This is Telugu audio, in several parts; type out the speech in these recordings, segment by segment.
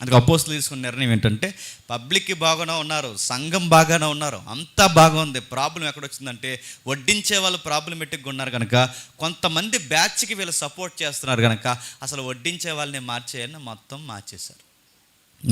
అందుకే అపోస్తులు తీసుకున్న నిర్ణయం ఏంటంటే పబ్లిక్కి బాగానే ఉన్నారు సంఘం బాగానే ఉన్నారు అంతా బాగుంది ప్రాబ్లం ఎక్కడ వచ్చిందంటే వడ్డించే వాళ్ళు ప్రాబ్లమేటిక్గా ఉన్నారు కనుక కొంతమంది బ్యాచ్కి వీళ్ళు సపోర్ట్ చేస్తున్నారు కనుక అసలు వడ్డించే వాళ్ళని మార్చేయని మొత్తం మార్చేశారు.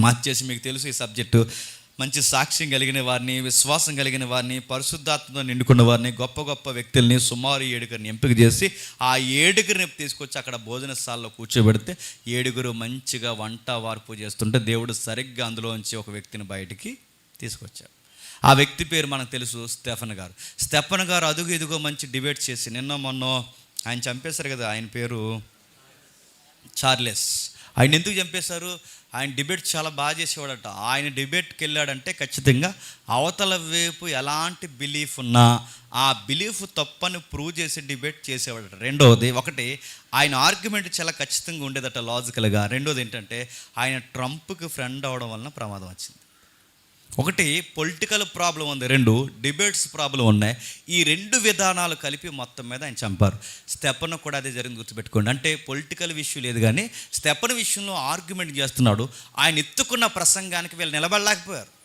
మార్చేసి మీకు తెలుసు ఈ సబ్జెక్టు మంచి సాక్ష్యం కలిగిన వారిని విశ్వాసం కలిగిన వారిని పరిశుద్ధాత్మతో నిండుకున్న వారిని గొప్ప గొప్ప వ్యక్తుల్ని సుమారు ఏడుగురిని ఎంపిక చేసి ఆ ఏడుగురిని తీసుకొచ్చి అక్కడ భోజనశాలలో కూర్చోబెడితే ఏడుగురు మంచిగా వంట వార్పు చేస్తుంటే దేవుడు సరిగ్గా అందులోంచి ఒక వ్యక్తిని బయటికి తీసుకొచ్చాడు ఆ వ్యక్తి పేరు మనకు తెలుసు స్టెఫన్ గారు. స్టెఫన్ గారు అదుగు ఇదిగో మంచి డిబేట్ చేసి నిన్న మొన్న ఆయన చంపేశారు కదా ఆయన పేరు చార్లెస్. ఆయన ఎందుకు చంపేశారు? ఆయన డిబేట్ చాలా బాగా చేసేవాడట. ఆయన డిబేట్కి వెళ్ళాడంటే ఖచ్చితంగా అవతల వైపు ఎలాంటి బిలీఫ్ ఉన్నా ఆ బిలీఫ్ తప్పని ప్రూవ్ చేసి డిబేట్ చేసేవాడట. రెండవది ఒకటి ఆయన ఆర్గ్యుమెంట్ చాలా ఖచ్చితంగా ఉండేదట లాజికల్గా రెండోది ఏంటంటే ఆయన ట్రంప్కి ఫ్రెండ్ అవడం వలన ప్రమాదం వచ్చింది. ఒకటి పొలిటికల్ ప్రాబ్లం ఉంది రెండు డిబేట్స్ ప్రాబ్లం ఉన్నాయి. ఈ రెండు విధానాలు కలిపి మొత్తం మీద ఆయన చంపారు. స్టెప్పన్ కూడా అదే జరిగింది గుర్తుపెట్టుకోండి. అంటే పొలిటికల్ విషయం లేదు కానీ స్టెప్పన్ విషయంలో ఆర్గ్యుమెంట్ చేస్తున్నాడు. ఆయన ఎత్తుకున్న ప్రసంగానికి వీళ్ళు నిలబడలేకపోయారు.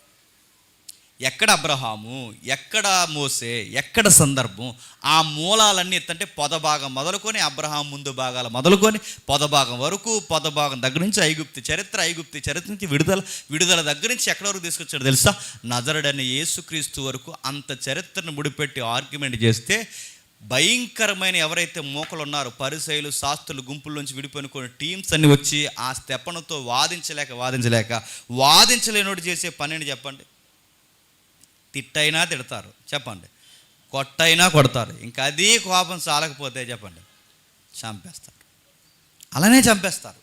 ఎక్కడ అబ్రహాము? ఎక్కడ మోసే? ఎక్కడ సందర్భం? ఆ మూలాలన్నీ ఎత్తంటే పొద భాగం మొదలుకొని అబ్రహాం ముందు భాగాలు మొదలుకొని పొద భాగం వరకు పొద భాగం దగ్గర నుంచి ఐగుప్తి చరిత్ర ఐగుప్తి చరిత్ర నుంచి విడుదల విడుదల దగ్గర నుంచి ఎక్కడ వరకు తీసుకొచ్చాడు తెలుసా? నజరడని యేసుక్రీస్తు వరకు అంత చరిత్రను ముడిపెట్టి ఆర్గ్యుమెంట్ చేస్తే భయంకరమైన ఎవరైతే మూకలు ఉన్నారో పరిసైలు శాస్త్రులు గుంపుల నుంచి విడిపోయిన కొన్ని టీమ్స్ అన్ని వచ్చి ఆ స్టెప్పనతో వాదించలేక వాదించలేక వాదించలేనోడు చేసే పనిని చెప్పండి. తిట్టైనా తిడతారు. చెప్పండి. కొట్టైనా కొడతారు. ఇంకా అది కోపం చాలకపోతే చెప్పండి. చంపేస్తారు. అలానే చంపేస్తారు.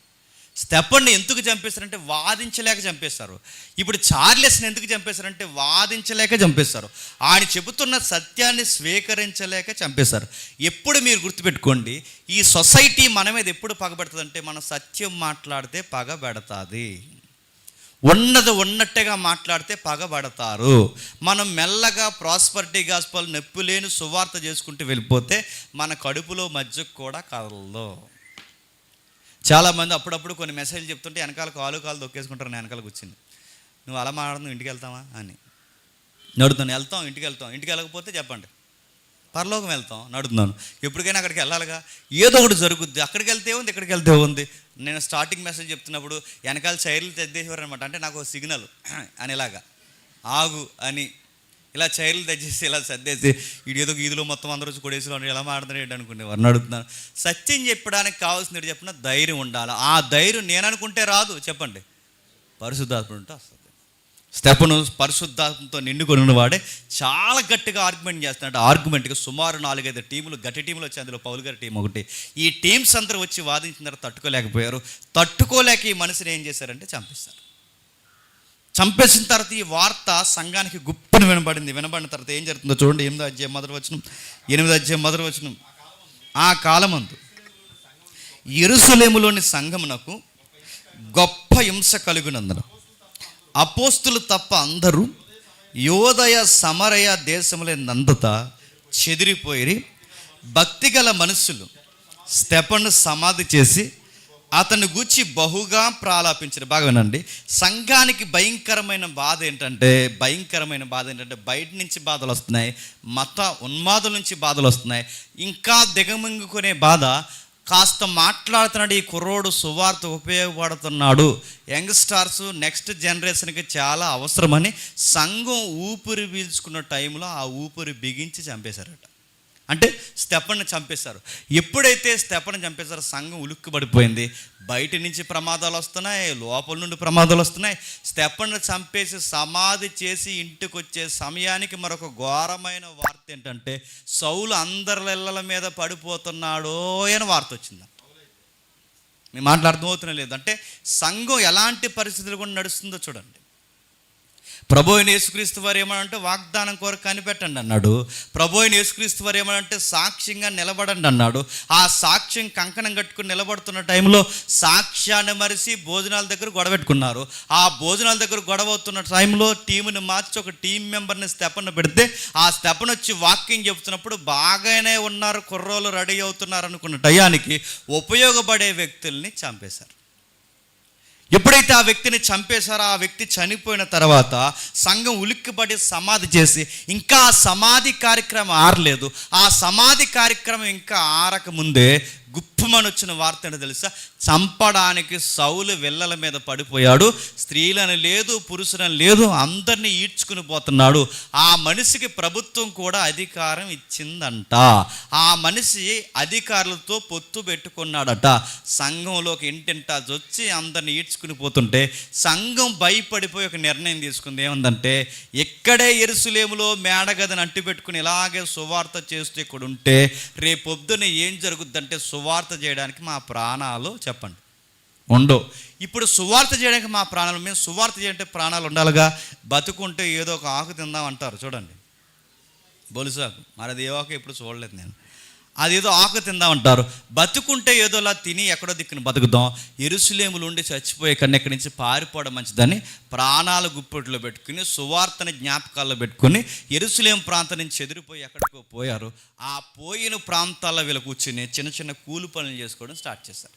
స్టెప్పన్ని ఎందుకు చంపేస్తారంటే వాదించలేక చంపేస్తారు ఇప్పుడు చార్లెస్ని ఎందుకు చంపేస్తారంటే వాదించలేక చంపేస్తారు ఆయన చెబుతున్న సత్యాన్ని స్వీకరించలేక చంపేశారు. ఎప్పుడు మీరు గుర్తుపెట్టుకోండి ఈ సొసైటీ మన మీద ఎప్పుడు పగబెడుతుందంటే మనం సత్యం మాట్లాడితే పగబెడతాది. ఉన్నది ఉన్నట్టుగా మాట్లాడితే పగబడతారు. మనం మెల్లగా ప్రాస్పరిటీ గాస్పల్ నొప్పి లేని సువార్త చేసుకుంటూ వెళ్ళిపోతే మన కడుపులో మధ్యకు కూడా కదలదు. చాలామంది అప్పుడప్పుడు కొన్ని మెసేజ్లు చెప్తుంటే వెనకాల కాలు కాలు దొక్కేసుకుంటారు నేను వెనకాల కూర్చుని. నువ్వు అలా మాట్లాడుతున్నావు ఇంటికి వెళ్తావా? అని. నడుతాను వెళ్తాం ఇంటికి వెళ్తాం ఇంటికి వెళ్ళకపోతే చెప్పండి. పరలోకం వెళ్తాం నడుతున్నాను ఎప్పటికైనా అక్కడికి వెళ్ళాలిగా. ఏదో ఒకటి జరుగుద్ది. అక్కడికి వెళ్తే ఉంది ఇక్కడికి వెళ్తే ఉంది. నేను స్టార్టింగ్ మెసేజ్ చెప్తున్నప్పుడు వెనకాల చైర్లు తెద్దేసేవారు అనమాట అంటే నాకు సిగ్నల్ అని ఇలాగా. ఆగు అని. ఇలా చైర్లు తెచ్చేసి ఇలా సర్దేసి వీడు ఏదో ఈదులో మొత్తం అందరూ వచ్చి కొడేసి వాడు ఎలా మాట్లాడుతున్నాడు అనుకునేవారు అడుగుతున్నాను సత్యం చెప్పడానికి కావాల్సింది చెప్పిన ధైర్యం ఉండాలి. ఆ ధైర్యం నేను అనుకుంటే రాదు. చెప్పండి. పరిశుద్ధాత్మ ఉంటే వస్తుంది. స్టెపను పరిశుద్ధాత్మతో నిండుకొని ఉన్నవాడే చాలా గట్టిగా ఆర్గ్యుమెంట్ చేస్తున్నాడు. ఆర్గ్యుమెంట్గా సుమారు నాలుగైదు టీములు గట్టి టీములు వచ్చి అందులో పౌల్ గారి టీం ఒకటి. ఈ టీమ్స్ అందరూ వచ్చి వాదించిన తర్వాత తట్టుకోలేకపోయారు. తట్టుకోలేక ఈ మనిషిని ఏం చేశారంటే చంపేస్తారు చంపేసిన తర్వాత ఈ వార్త సంఘానికి గుప్పని వినబడింది. వినబడిన తర్వాత ఏం జరుగుతుందో చూడండి. ఎనిమిది అధ్యాయం మొదటి వచనం. ఎనిమిది అధ్యాయం మొదటి వచనం. ఆ కాలమందు ఎరుసలేములోని సంఘమునకు గొప్ప హింస కలుగునందున అపోస్తులు తప్ప అందరూ యోదయ సమరయ దేశములే నందత చెదిరిపోయి భక్తిగల మనుషులు స్టెపన్ను సమాధి చేసి అతన్ని గూర్చి బహుగా ప్రాలాపించారు. బాగా వినండి. సంఘానికి భయంకరమైన బాధ ఏంటంటే భయంకరమైన బాధ ఏంటంటే బయట నుంచి బాధలు వస్తున్నాయి మత ఉన్మాదుల నుంచి బాధలు వస్తున్నాయి. ఇంకా దిగమింగుకునే బాధ కాస్త మాట్లాడుతున్నాడు ఈ కుర్రోడు సువార్త ఉపయోగపడుతున్నాడు. యంగ్స్టార్స్ నెక్స్ట్ జనరేషన్కి చాలా అవసరమని సంఘం ఊపిరి పీల్చుకున్న టైంలో ఆ ఊపిరి బిగించి చంపేశారట. అంటే స్టెప్పని చంపేశారు. ఎప్పుడైతే స్టెప్పని చంపేశారో సంఘం ఉలుక్కుబడిపోయింది. బయట నుంచి ప్రమాదాలు వస్తున్నాయి లోపల నుండి ప్రమాదాలు వస్తున్నాయి. స్టెప్పని చంపేసి సమాధి చేసి ఇంటికి వచ్చే సమయానికి మరొక ఘోరమైన వార్త ఏంటంటే సౌలు అందరి ఇళ్ళల మీద పడిపోతున్నాడో అని వార్త వచ్చింది. మీ మాట్లాడుతూ అవుతున్నా లేదు అంటే సంఘం ఎలాంటి పరిస్థితులు కూడా నడుస్తుందో చూడండి. ప్రభు అయిన యేసుక్రీస్తు వారు ఏమనంటే వాగ్దానం కొరకు కనిపెట్టండి అన్నాడు. ప్రభు అయిన యేసుక్రీస్తు వారు ఏమనంటే సాక్ష్యంగా నిలబడండి అన్నాడు. ఆ సాక్ష్యం కంకణం కట్టుకుని నిలబడుతున్న టైంలో సాక్ష్యాన్ని మరిసి భోజనాల దగ్గర గొడవ పెట్టుకున్నారు. ఆ భోజనాల దగ్గర గొడవ అవుతున్న టైంలో టీముని మార్చి ఒక టీం మెంబర్ని స్టెపన్ పెడితే ఆ స్టెపన్ వచ్చి వాక్యం చెబుతున్నప్పుడు బాగానే ఉన్నారు కుర్రోలు రెడీ అవుతున్నారు అనుకున్న టయానికి ఉపయోగపడే వ్యక్తుల్ని చంపేశారు. ఎప్పుడైతే ఆ వ్యక్తిని చంపేశారో ఆ వ్యక్తి చనిపోయిన తర్వాత సంఘం ఉలిక్కిపడి సమాధి చేసి ఇంకా ఆ సమాధి కార్యక్రమం ఆరలేదు. ఆ సమాధి కార్యక్రమం ఇంకా ఆరక ముందే గుప్పమని వచ్చిన వార్త ఏంటో తెలుసా? చంపడానికి సౌలు వెళ్ళల మీద పడిపోయాడు. స్త్రీలను లేదు పురుషులను లేదు అందరినీ ఈడ్చుకుని పోతున్నాడు. ఆ మనిషికి ప్రభుత్వం కూడా అధికారం ఇచ్చిందంట. ఆ మనిషి అధికారులతో పొత్తు పెట్టుకున్నాడట. సంఘంలోకి ఇంటింటా వచ్చి అందరిని ఈడ్చుకుని పోతుంటే సంఘం భయపడిపోయి ఒక నిర్ణయం తీసుకుంది. ఏముందంటే ఎక్కడే ఎరుసలేములో మేడగదని అంటి పెట్టుకుని ఇలాగే సువార్త చేస్తూ ఇక్కడ ఉంటే రేపొద్దున ఏం జరుగుద్దంటే సువార్త చేయడానికి మా ప్రాణాలు చెప్పండి. ఉండవు ఇప్పుడు సువార్త చేయడానికి మా ప్రాణాలు మేము సువార్త చేయంటే ప్రాణాలు ఉండాలిగా? బతుకుంటే ఏదో ఒక ఆకు తిందాం అంటారు. చూడండి. బొలుసాకు మరి అది ఏ ఆకు? ఇప్పుడు చూడలేదు నేను. అదేదో ఆకు తిందామంటారు. బతుకుంటే ఏదోలా తిని ఎక్కడో దిక్కున బతుకుదాం. ఎరుసలేములు ఉండి చచ్చిపోయే కన్నా ఇక్కడి నుంచి పారిపోవడం మంచిదని ప్రాణాల గుప్పెట్లో పెట్టుకుని సువార్తని జ్ఞాపకాల్లో పెట్టుకుని ఎరుసలేం ప్రాంతం నుంచి ఎదిరిపోయి ఎక్కడికో పోయారు. ఆ పోయిన ప్రాంతాల్లో వీళ్ళు కూర్చుని చిన్న చిన్న కూలి పనులు చేసుకోవడం స్టార్ట్ చేశారు.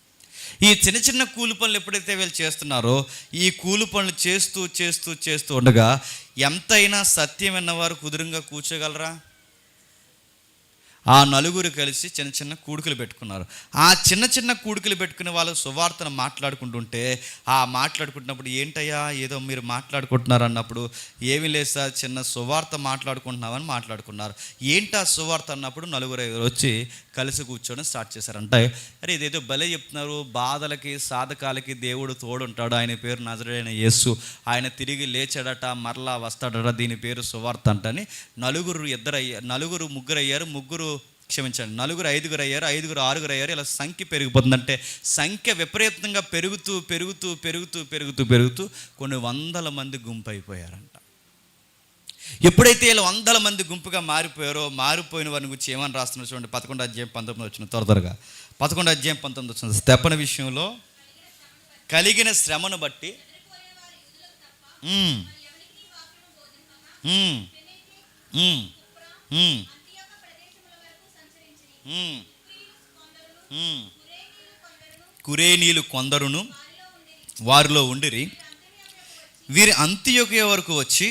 ఈ చిన్న చిన్న కూలి పనులు ఎప్పుడైతే వీళ్ళు చేస్తున్నారో ఈ కూలి పనులు చేస్తూ చేస్తూ చేస్తూ ఉండగా ఎంతైనా సత్యం విన్నవారు కుదురంగా కూర్చోగలరా? ఆ నలుగురు కలిసి చిన్న చిన్న కూడుకులు పెట్టుకున్నారు. ఆ చిన్న చిన్న కూడుకులు పెట్టుకునే వాళ్ళు సువార్తను మాట్లాడుకుంటుంటే ఆ మాట్లాడుకుంటున్నప్పుడు ఏంటయ్యా ఏదో మీరు మాట్లాడుకుంటున్నారు అన్నప్పుడు ఏమీ లేదు చిన్న సువార్త మాట్లాడుకుంటున్నామని మాట్లాడుకున్నారు. ఏంటి ఆ సువార్త? అన్నప్పుడు నలుగురు వచ్చి కలిసి కూర్చొని స్టార్ట్ చేశారంటే అరే ఇదేదో భలే చెప్తున్నారు. బాధలకి సాధకాలకి దేవుడు తోడుంటాడు. ఆయన పేరు నజరైన యేసు. ఆయన తిరిగి లేచాడట మరలా వస్తాడట. దీని పేరు సువార్త అంటని నలుగురు ఇద్దరు అయ్యారు నలుగురు ముగ్గురు అయ్యారు ముగ్గురు క్షమించండి నలుగురు ఐదుగురు అయ్యారు ఐదుగురు ఆరుగురు అయ్యారు ఇలా సంఖ్య పెరిగిపోతుందంటే సంఖ్య విపరీతంగా పెరుగుతూ పెరుగుతూ పెరుగుతూ పెరుగుతూ పెరుగుతూ కొన్ని వందల మంది గుంపు అయిపోయారంట ఎప్పుడైతే వీళ్ళు వందల మంది గుంపుగా మారిపోయారో మారిపోయిన వారిని గురించి ఏమని రాస్తున్నారు చూడండి. పదకొండు అధ్యాయం పంతొమ్మిది వచ్చిన త్వర త్వరగా. పదకొండు అధ్యాయం పంతొమ్మిది వచ్చిన తెప్పన విషయంలో కలిగిన శ్రమను బట్టి కురేనీలు కొందరును వారిలో ఉండిరి. వీరి అంత్యోగ్య వరకు వచ్చి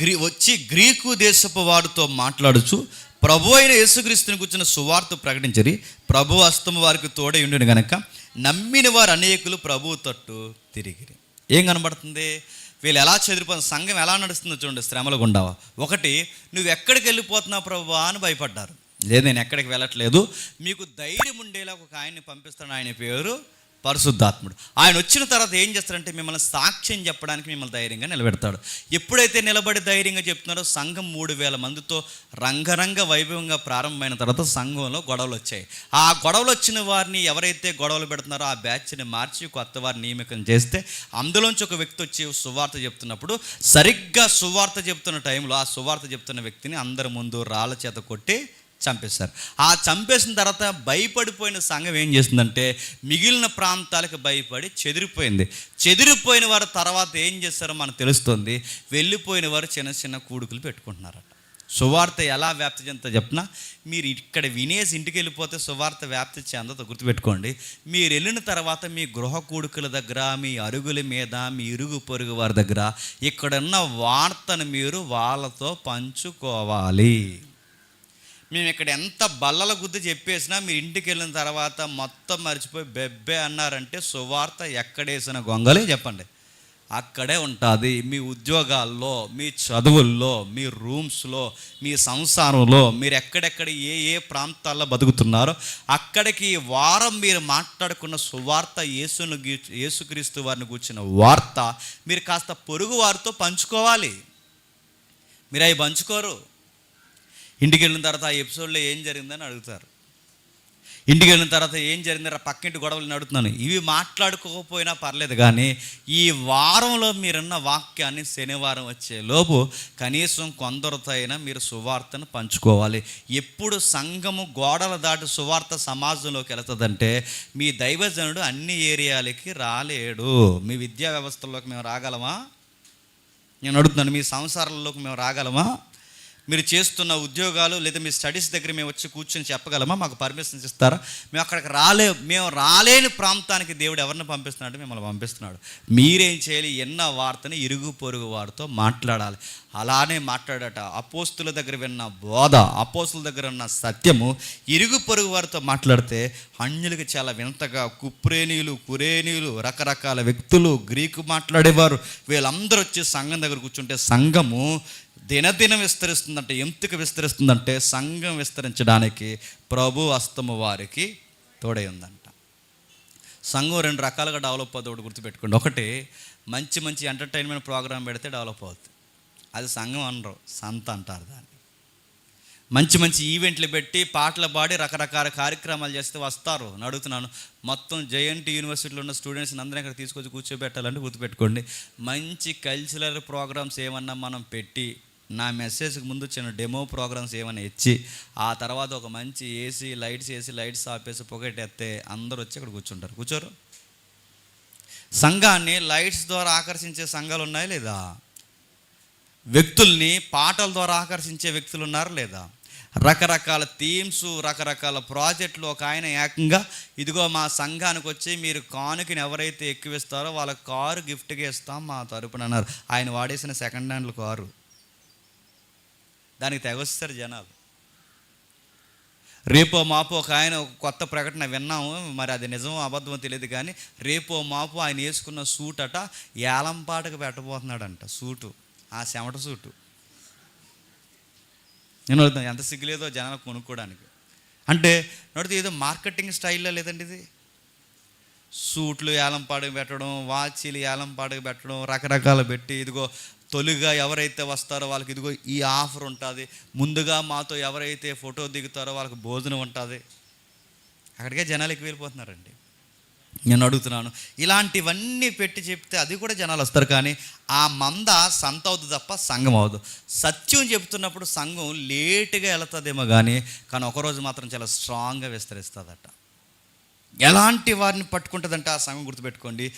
గ్రీ వచ్చి గ్రీకు దేశపు వారితో మాట్లాడుచు ప్రభు అయిన యేసుక్రీస్తుని కూర్చున్న సువార్త ప్రకటించరి. ప్రభు హస్తము వారికి తోడే ఉండిన గనక నమ్మిన వారు అనేకులు ప్రభు తట్టు తిరిగిరి. ఏం కనబడుతుంది? వీళ్ళు ఎలా చెదిరిపోతున్న సంఘం ఎలా నడుస్తుందో చూడండి శ్రమలు గుండావా. ఒకటి నువ్వు ఎక్కడికి వెళ్ళిపోతున్నావు ప్రభు అని భయపడ్డారు. లేదు నేను ఎక్కడికి వెళ్ళట్లేదు. మీకు ధైర్యం ఉండేలా ఒక ఆయన్ని పంపిస్తాను ఆయన పేరు పరిశుద్ధాత్ముడు. ఆయన వచ్చిన తర్వాత ఏం చేస్తారంటే మిమ్మల్ని సాక్ష్యం చెప్పడానికి మిమ్మల్ని ధైర్యంగా నిలబెడతాడు. ఎప్పుడైతే నిలబడి ధైర్యంగా చెప్తున్నారో సంఘం మూడు వేల మందితో రంగరంగ వైభవంగా ప్రారంభమైన తర్వాత సంఘంలో గొడవలు వచ్చాయి. ఆ గొడవలు వచ్చిన వారిని ఎవరైతే గొడవలు పెడుతున్నారో ఆ బ్యాచ్ని మార్చి కొత్త వారిని నియమికం చేస్తే అందులోంచి ఒక వ్యక్తి వచ్చి సువార్త చెప్తున్నప్పుడు సరిగ్గా సువార్త చెప్తున్న టైంలో ఆ సువార్త చెప్తున్న వ్యక్తిని అందరి ముందు రాళ్ళ చేత కొట్టి చంపేశారు. ఆ చంపేసిన తర్వాత భయపడిపోయిన సంఘం ఏం చేసిందంటే మిగిలిన ప్రాంతాలకు భయపడి చెదిరిపోయింది. చెదిరిపోయిన వారు తర్వాత ఏం చేస్తారో మనకు తెలుస్తుంది. వెళ్ళిపోయిన వారు చిన్న చిన్న కూడుకులు పెట్టుకుంటున్నారట. సువార్త ఎలా వ్యాప్తి చెందుతా చెప్పినా మీరు ఇక్కడ వినేసి ఇంటికి వెళ్ళిపోతే సువార్త వ్యాప్తి చెందతో గుర్తుపెట్టుకోండి. మీరు వెళ్ళిన తర్వాత మీ గృహ కూడుకుల దగ్గర మీ అరుగుల మీద మీ ఇరుగు పొరుగు వారి దగ్గర ఇక్కడున్న వార్తను మీరు వాళ్ళతో పంచుకోవాలి. మేము ఇక్కడ ఎంత బల్లల గుద్ది చెప్పేసినా మీరు ఇంటికి వెళ్ళిన తర్వాత మొత్తం మర్చిపోయి బెబ్బే అన్నారంటే సువార్త ఎక్కడేసిన గొంగలే చెప్పండి. అక్కడే ఉంటుంది మీ ఉద్యోగాల్లో మీ చదువుల్లో మీ రూమ్స్లో మీ సంసారంలో మీరు ఎక్కడెక్కడ ఏ ఏ ప్రాంతాల్లో బతుకుతున్నారో అక్కడికి వారం మీరు మాట్లాడుకున్న సువార్త యేసును గీ- యేసుక్రీస్తు వారిని కూర్చిన వార్త మీరు కాస్త పొరుగు వారితో పంచుకోవాలి. మీరు అవి పంచుకోరు. ఇంటికి వెళ్ళిన తర్వాత ఆ ఎపిసోడ్లో ఏం జరిగిందని అడుగుతారు. ఇంటికి వెళ్ళిన తర్వాత ఏం జరిగిందో పక్కింటి గొడవలు అడుగుతున్నాను ఇవి మాట్లాడుకోకపోయినా పర్లేదు కానీ ఈ వారంలో మీరున్న వాక్యాన్ని శనివారం వచ్చే లోపు కనీసం కొందరితో అయినా మీరు సువార్తను పంచుకోవాలి. ఎప్పుడు సంఘము గోడల దాటి సువార్త సమాజంలోకి వెళుతుందంటే మీ దైవజనుడు అన్ని ఏరియాలకి రాలేడు. మీ విద్యా వ్యవస్థలోకి మేము రాగలమా? నేను అడుగుతున్నాను మీ సంసారాల్లోకి మేము రాగలమా? మీరు చేస్తున్న ఉద్యోగాలు లేదా మీ స్టడీస్ దగ్గర మేము వచ్చి కూర్చొని చెప్పగలమా? మాకు పర్మిషన్స్ ఇస్తారా? మేము అక్కడికి రాలే మేము రాలేని ప్రాంతానికి దేవుడు ఎవరిని పంపిస్తున్నాడు మిమ్మల్ని పంపిస్తున్నాడు. మీరేం చేయాలి? ఎన్న వార్తని ఇరుగు పొరుగు వారితో మాట్లాడాలి. అలానే మాట్లాడట. అపోస్తుల దగ్గర విన్న బోధ అపోస్తుల దగ్గర ఉన్న సత్యము ఇరుగు పొరుగు వారితో మాట్లాడితే అన్యులకి చాలా వింతగా కుప్రేనీయులు కురేనీయులు రకరకాల వ్యక్తులు గ్రీకు మాట్లాడేవారు. వీళ్ళందరూ వచ్చి సంఘం దగ్గర కూర్చుంటే సంఘము దినదినం విస్తరిస్తుందంటే ఎంతకు విస్తరిస్తుందంటే సంఘం విస్తరించడానికి ప్రభు అస్తము వారికి తోడై ఉందంట. సంఘం రెండు రకాలుగా డెవలప్ అవుతుంది ఒకటి గుర్తుపెట్టుకోండి. ఒకటి మంచి మంచి ఎంటర్టైన్మెంట్ ప్రోగ్రామ్ పెడితే డెవలప్ అవుతుంది అది సంఘం అనరు సంత అంటారు దాన్ని. మంచి మంచి ఈవెంట్లు పెట్టి పాటలు పాడి రకరకాల కార్యక్రమాలు చేస్తే వస్తారు. అడుగుతున్నాను మొత్తం జయంట్ యూనివర్సిటీలో ఉన్న స్టూడెంట్స్ని అందరం ఇక్కడ తీసుకొచ్చి కూర్చోబెట్టాలంటే గుర్తుపెట్టుకోండి. మంచి కల్చరల్ ప్రోగ్రామ్స్ ఏమన్నా మనం పెట్టి నా మెసేజ్కి ముందు చిన్న డెమో ప్రోగ్రామ్స్ ఏమైనా ఇచ్చి ఆ తర్వాత ఒక మంచి ఏసీ లైట్స్ వేసి లైట్స్ ఆపేసి పొగట్టేస్తే అందరూ వచ్చి ఇక్కడ కూర్చుంటారు. కూర్చోరు. సంఘాన్ని లైట్స్ ద్వారా ఆకర్షించే సంఘాలు ఉన్నాయా లేదా? వ్యక్తుల్ని పాటల ద్వారా ఆకర్షించే వ్యక్తులు ఉన్నారు లేదా? రకరకాల థీమ్స్ రకరకాల ప్రాజెక్టులు ఒక ఆయన ఏకంగా ఇదిగో మా సంఘానికి వచ్చి మీరు కానుకని ఎవరైతే ఎక్కువిస్తారో వాళ్ళ కారు గిఫ్ట్గా ఇస్తాం మా తరపున అన్నారు. ఆయన వాడేసిన సెకండ్ హ్యాండ్ కారు. దానికి తెగొస్తారు జనాలు. రేపో మాపో ఒక ఆయన కొత్త ప్రకటన విన్నాము మరి అది నిజమో అబద్ధమో తెలియదు కానీ రేపో మాపో ఆయన వేసుకున్న సూట్ అట ఏలంపాటకు పెట్టబోతున్నాడంట సూటు ఆ చెమట సూటు. నేను ఎంత సిగ్గులేదో జనాలు కొనుక్కోవడానికి. అంటే నడితే ఏదో మార్కెటింగ్ స్టైల్లో లేదండి ఇది? సూట్లు ఏలంపాడుకు పెట్టడం వాచీలు ఏలంపాడుకు పెట్టడం రకరకాలు పెట్టి ఇదిగో తొలిగా ఎవరైతే వస్తారో వాళ్ళకి ఇదిగో ఈ ఆఫర్ ఉంటుంది. ముందుగా మాతో ఎవరైతే ఫోటో దిగుతారో వాళ్ళకి భోజనం ఉంటుంది. అక్కడికే జనాలు ఎక్కువ వెళ్ళిపోతున్నారండి. నేను అడుగుతున్నాను ఇలాంటివన్నీ పెట్టి చెప్తే అది కూడా జనాలు వస్తారు కానీ ఆ మంద సంత అవుతుంది తప్ప సంఘం అవదు సత్యం చెప్తున్నప్పుడు సంఘం లేటుగా వెళుతుందేమో కానీ కానీ ఒకరోజు మాత్రం చాలా స్ట్రాంగ్గా విస్తరిస్తుందట. ఎలాంటి వారిని పట్టుకుంటుందంటే ఆ సంఘం గుర్తుపెట్టుకోండి.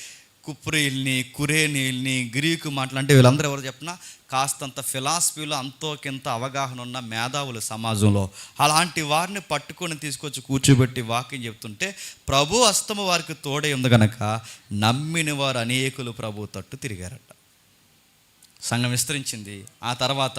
కుప్రీల్ని కురేనీల్ని గ్రీకు మాట్లాంటి వీళ్ళందరూ ఎవరు చెప్పినా కాస్తంత ఫిలాసఫీలో అంతోకింత అవగాహన ఉన్న మేధావులు సమాజంలో. అలాంటి వారిని పట్టుకొని తీసుకొచ్చి కూర్చోబెట్టి వాక్యం చెప్తుంటే ప్రభు అస్తమ వారికి తోడై ఉంది కనుక నమ్మిన వారు అనేకులు ప్రభు తట్టు తిరిగారట. సంఘం విస్తరించింది. ఆ తర్వాత